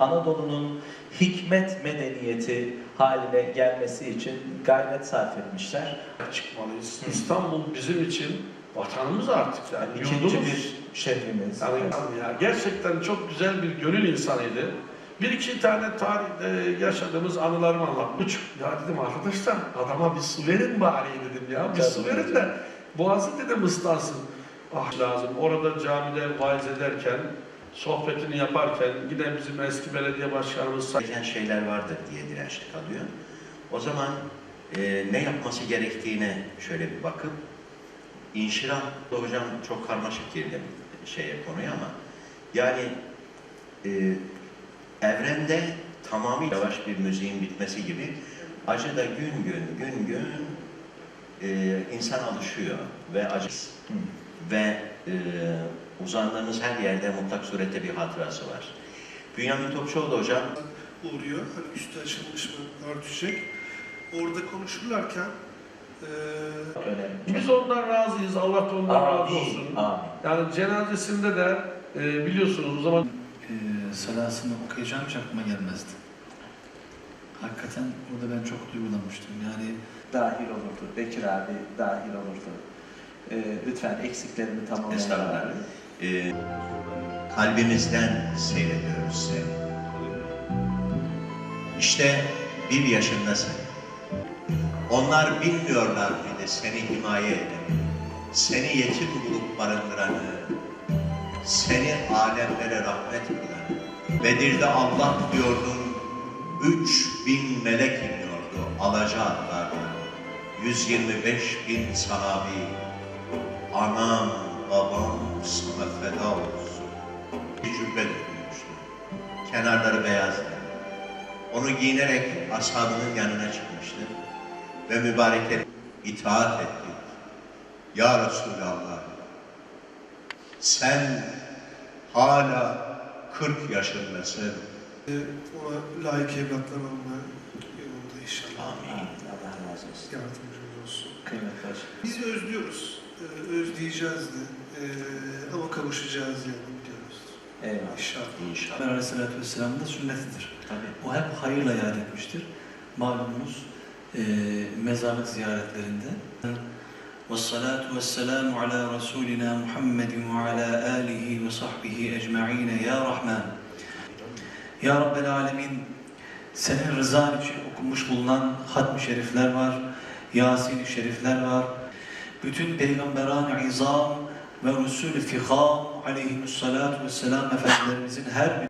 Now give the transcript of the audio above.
Anadolu'nun hikmet medeniyeti haline gelmesi için gayret sarf etmişler. çıkmalıyız. İstanbul bizim için vatanımız artık yani İkinci yurdumuz. bir şehrimiz. Yani ya gerçekten çok güzel bir gönül insanıydı. Bir iki tane tarihte yaşadığımız anılarımı anlatmış. Ya dedim arkadaşlar adama bir su verin bari dedim ya. Bir su verin de boğazı dedim ıslansın. Ah lazım. Orada camide vaiz ederken, sohbetini yaparken yine bizim eski belediye başkanımız gereken şeyler vardır diye dirençli kalıyor. O zaman e, ne yapması gerektiğine şöyle bir bakıp inşirah da hocam çok karmaşık girdim şeye konuya ama yani e, evrende tamamıyla yavaş bir müziğin bitmesi gibi acı da gün gün gün gün e, insan alışıyor ve acı ve e, uzandığımız her yerde mutlak surette bir hatırası var. Bünyamin Topçuoğlu hocam uğruyor. Hani üstü açılmış mı örtecek. Orada konuşurlarken eee Önemli. Biz ondan razıyız. Allah da ondan razı Amin. olsun. Amin. Yani cenazesinde de e, biliyorsunuz o zaman e, salasını okuyacağım hiç aklıma gelmezdi. Hakikaten orada ben çok duygulanmıştım. Yani dahil olurdu. Bekir abi dahil olurdu. Ee, lütfen. Estağfurullah. abi. e, kalbimizden seyrediyoruz seni. İşte bir yaşındasın. Onlar bilmiyorlar bile seni himaye edeni, seni yetim bulup barındıranı, seni alemlere rahmet kılanı. Bedir'de Allah diyordun, üç bin melek iniyordu alaca atlarla. 125 bin sahabi, anam babam sana feda olsun. Bir cübbe dökülmüştü. Kenarları beyazdı. Onu giyinerek ashabının yanına çıkmıştı. Ve mübarekler itaat ettik. Ya Resulallah, sen hala 40 yaşındasın. ona layık evlatlar olma yolunda inşallah Amin. Allah razı olsun. yardımcımız olsun. Kıymetli. Biz özlüyoruz. Eee, özleyeceğiz de. Eee, ama kavuşacağız yani biliyoruz. Eyvallah. İnşallah. İnşallah. Peygamber Aleyhisselatü Vesselam'ın da sünnetidir. Tabii. O hep hayırla yad etmiştir. Malumunuz e, mezarlık ziyaretlerinde وَالصَّلَاةُ وَالسَّلَامُ عَلَى رَسُولِنَا مُحَمَّدٍ وَعَلَى آلِهِ وَصَحْبِهِ اَجْمَعِينَ Ya Rahman Ya Rabbel Alemin senin rızan için okunmuş bulunan hatm-ı şerifler var, Yasin-i şerifler var. bütün peygamberan-ı izam ve rusul-i fiham aleyhimussalatu vesselam efendilerimizin her